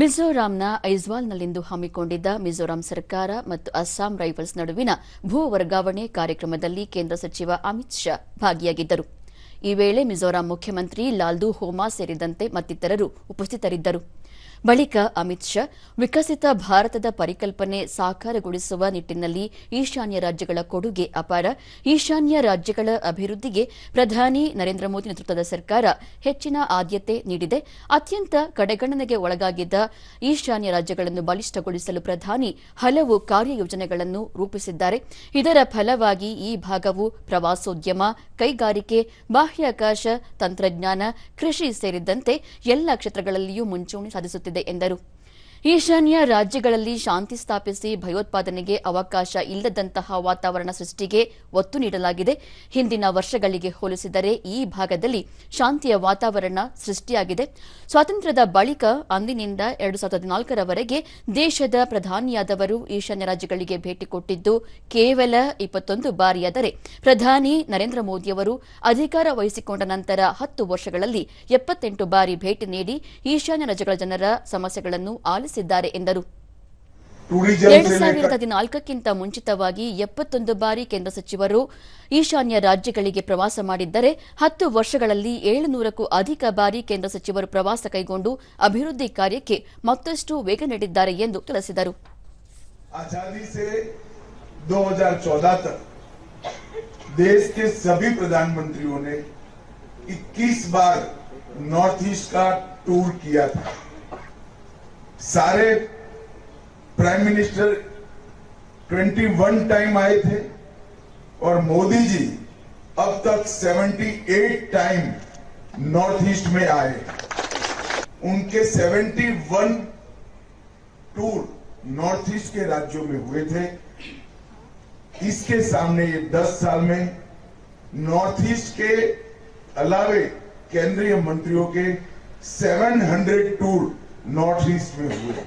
ಮಿಜೋರಾಂನ ಐಜ್ವಾಲ್ನಲ್ಲಿಂದು ಹಮ್ಮಿಕೊಂಡಿದ್ದ ಮಿಜೋರಾಂ ಸರ್ಕಾರ ಮತ್ತು ಅಸ್ಸಾಂ ರೈಫಲ್ಸ್ ನಡುವಿನ ಭೂ ವರ್ಗಾವಣೆ ಕಾರ್ಯಕ್ರಮದಲ್ಲಿ ಕೇಂದ್ರ ಸಚಿವ ಅಮಿತ್ ಶಾ ಭಾಗಿಯಾಗಿದ್ದರು. ಈ ವೇಳೆ ಮಿಜೋರಾಂ ಮುಖ್ಯಮಂತ್ರಿ ಲಾಲ್ದು ಹೋಮಾ ಸೇರಿದಂತೆ ಮತ್ತಿತರರು ಉಪಸ್ಥಿತರಿದ್ದರು. ಬಳಿಕ ಅಮಿತ್ ಶಾ ವಿಕಸಿತ ಭಾರತದ ಪರಿಕಲ್ಪನೆ ಸಾಕಾರಗೊಳಿಸುವ ನಿಟ್ಟಿನಲ್ಲಿ ಈಶಾನ್ಯ ರಾಜ್ಯಗಳ ಕೊಡುಗೆ ಅಪಾರ. ಈಶಾನ್ಯ ರಾಜ್ಯಗಳ ಅಭಿವೃದ್ಧಿಗೆ ಪ್ರಧಾನಿ ನರೇಂದ್ರ ಮೋದಿ ನೇತೃತ್ವದ ಸರ್ಕಾರ ಹೆಚ್ಚಿನ ಆದ್ಯತೆ ನೀಡಿದೆ. ಅತ್ಯಂತ ಕಡೆಗಣನೆಗೆ ಒಳಗಾಗಿದ್ದ ಈಶಾನ್ಯ ರಾಜ್ಯಗಳನ್ನು ಬಲಿಷ್ಠಗೊಳಿಸಲು ಪ್ರಧಾನಿ ಹಲವು ಕಾರ್ಯಯೋಜನೆಗಳನ್ನು ರೂಪಿಸಿದ್ದಾರೆ. ಇದರ ಫಲವಾಗಿ ಈ ಭಾಗವು ಪ್ರವಾಸೋದ್ಯಮ, ಕೈಗಾರಿಕೆ, ಬಾಹ್ಯಾಕಾಶ ತಂತ್ರಜ್ಞಾನ, ಕೃಷಿ ಸೇರಿದಂತೆ ಎಲ್ಲ ಕ್ಷೇತ್ರಗಳಲ್ಲಿಯೂ ಮುಂಚೂಣಿ ಸಾಧಿಸುತ್ತಿದೆ ಎಂದರು ಈಶಾನ್ಯ ರಾಜ್ಯಗಳಲ್ಲಿ ಶಾಂತಿ ಸ್ಥಾಪಿಸಿ ಭಯೋತ್ಪಾದನೆಗೆ ಅವಕಾಶ ಇಲ್ಲದಂತಹ ವಾತಾವರಣ ಸೃಷ್ಟಿಗೆ ಒತ್ತು ನೀಡಲಾಗಿದೆ. ಹಿಂದಿನ ವರ್ಷಗಳಿಗೆ ಹೋಲಿಸಿದರೆ ಈ ಭಾಗದಲ್ಲಿ ಶಾಂತಿಯ ವಾತಾವರಣ ಸೃಷ್ಟಿಯಾಗಿದೆ. ಸ್ವಾತಂತ್ರ್ಯದ ಬಳಿಕ ಅಂದಿನಿಂದ ಎರಡು ಸಾವಿರದ ಹದಿನಾಲ್ಕರವರೆಗೆ ದೇಶದ ಪ್ರಧಾನಿಯಾದವರು ಈಶಾನ್ಯ ರಾಜ್ಯಗಳಿಗೆ ಭೇಟಿ ಕೊಟ್ಟಿದ್ದು, ಕೇವಲ ಇಪ್ಪತ್ತೊಂದು ಬಾರಿಯಾದರೆ ಪ್ರಧಾನಿ ನರೇಂದ್ರ ಮೋದಿಯವರು ಅಧಿಕಾರ ವಹಿಸಿಕೊಂಡ ನಂತರ ಹತ್ತು ವರ್ಷಗಳಲ್ಲಿ ಎಪ್ಪತ್ತೆಂಟು ಬಾರಿ ಭೇಟಿ ನೀಡಿ ಈಶಾನ್ಯ ರಾಜ್ಯಗಳ ಜನರ ಸಮಸ್ಯೆಗಳನ್ನು ಆಲಿಸಿದ್ದಾರೆ ಎಂದರು टूरिज्म ಎರಡು से ಸಾವಿರದ लेकर ಹದಿನಾಲ್ಕಕ್ಕಿಂತ ಮುಂಚಿತವಾಗಿ ಎಪ್ಪತ್ತೊಂದು ಬಾರಿ ಕೇಂದ್ರ ಸಚಿವರು ಈಶಾನ್ಯ ರಾಜ್ಯಗಳಿಗೆ ಪ್ರವಾಸ ಮಾಡಿದ್ದರೆ ಹತ್ತು ವರ್ಷಗಳಲ್ಲಿ ಏಳುನೂರಕ್ಕೂ ಅಧಿಕ ಬಾರಿ ಕೇಂದ್ರ ಸಚಿವರು ಪ್ರವಾಸ ಕೈಗೊಂಡು ಅಭಿವೃದ್ಧಿ ಕಾರ್ಯಕ್ಕೆ ಮತ್ತಷ್ಟು ವೇಗ ನೀಡಿದ್ದಾರೆ ಎಂದು ತಿಳಿಸಿದರು आजादी से 2014 तक देश के सभी प्रधानमंत्रियों ने 21 बार नॉर्थ ईस्ट का टूर किया था सारे प्राइम मिनिस्टर 21 टाइम आए थे और मोदी जी अब तक 78 टाइम नॉर्थ ईस्ट में आए उनके 71 टूर नॉर्थ ईस्ट के राज्यों में हुए थे। इसके सामने ये 10 साल में नॉर्थ ईस्ट के अलावे केंद्रीय मंत्रियों के 700 टूर northeast winds.